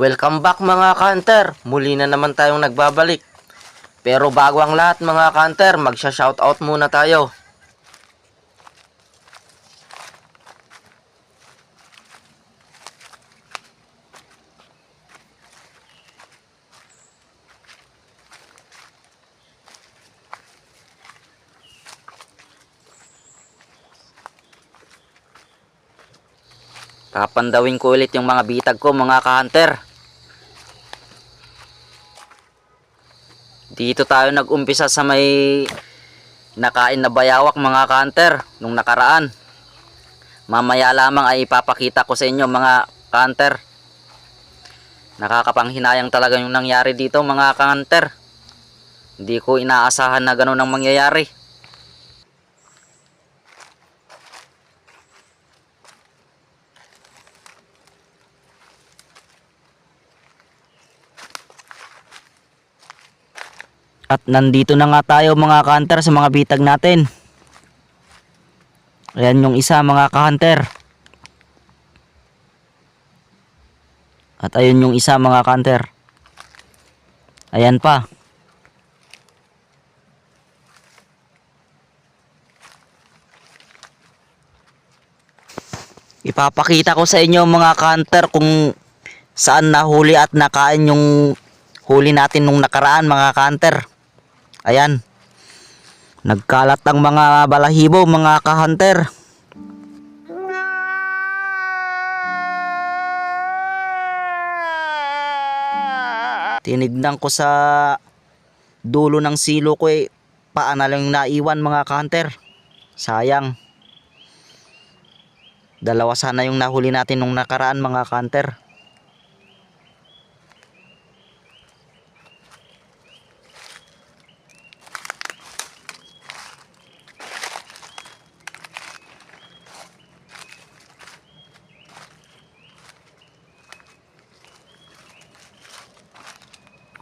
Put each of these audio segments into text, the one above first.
Welcome back mga kanter. Muli na naman tayong nagbabalik. Pero bago ang lahat mga kanter, magsha-shoutout muna tayo. Papandawin ko ulit yung mga bitag ko mga ka-hunter. Dito tayo nag-umpisa sa may nakain na bayawak mga ka-hunter nung nakaraan. Mamaya lamang ay ipapakita ko sa inyo mga ka-hunter. Nakakapanghinayang talaga yung nangyari dito mga ka-hunter. Hindi ko inaasahan na ganun ang mangyayari. At nandito na nga tayo mga ka-hunter sa mga bitag natin. Ayan yung isa mga ka-hunter. At ayun yung isa mga ka-hunter. Ayan pa. Ipapakita ko sa inyo mga ka-hunter kung saan nahuli at nakain yung huli natin nung nakaraan mga ka-hunter. Ayan. Nagkalat ang mga balahibo mga ka-hunter. Tinignan ko sa dulo ng silo ko eh. Paana lang yung naiwan mga ka-hunter. Sayang. Dalawa sana yung nahuli natin nung nakaraan mga ka-hunter.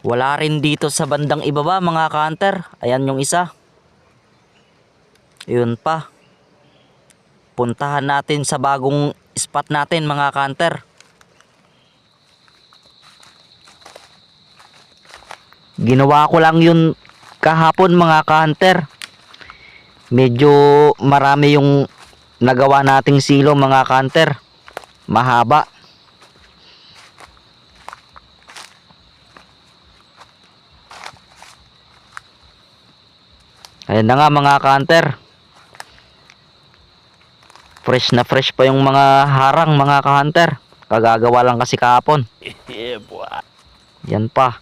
Wala rin dito sa bandang ibaba mga ka-hunter. Ayan yung isa. Yun pa. Puntahan natin sa bagong spot natin mga ka-hunter. Ginawa ko lang yun kahapon mga ka-hunter. Medyo marami yung nagawa nating silo mga ka-hunter. Mahaba. Ayan na nga mga ka-hunter. Fresh na fresh pa yung mga harang mga ka-hunter. Kagagawa lang kasi kahapon. Yan pa.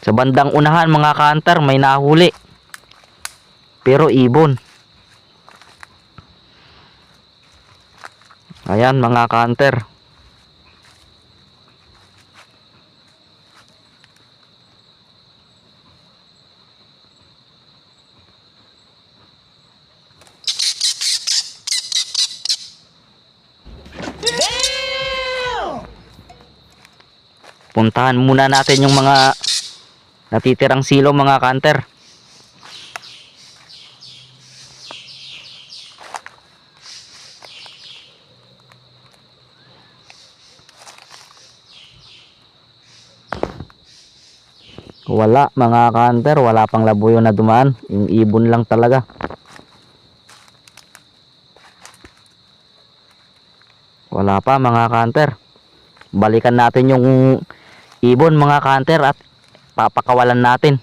Sa bandang unahan mga ka-hunter may nahuli. Pero ibon. Ayan mga ka-hunter. Puntahan muna natin yung mga natitirang silo mga kanter. Wala mga kanter, wala pang labuyo na dumaan. Yung ibon lang talaga. Wala pa mga kanter balikan natin yung ibon mga kanter at papakawalan natin.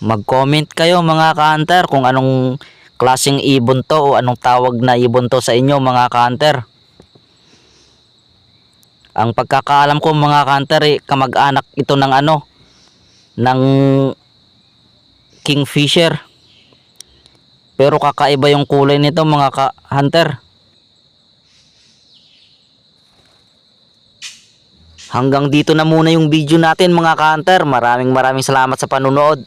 Mag-comment kayo mga kanter kung anong klaseng ibon to o anong tawag na ibon to sa inyo mga kanter ang pagkakaalam ko mga kanter eh, kamag-anak ito ng ano ng kingfisher. Pero kakaiba yung kulay nito mga ka hunter. Hanggang dito na muna yung video natin mga ka-hunter. Maraming maraming salamat sa panunood.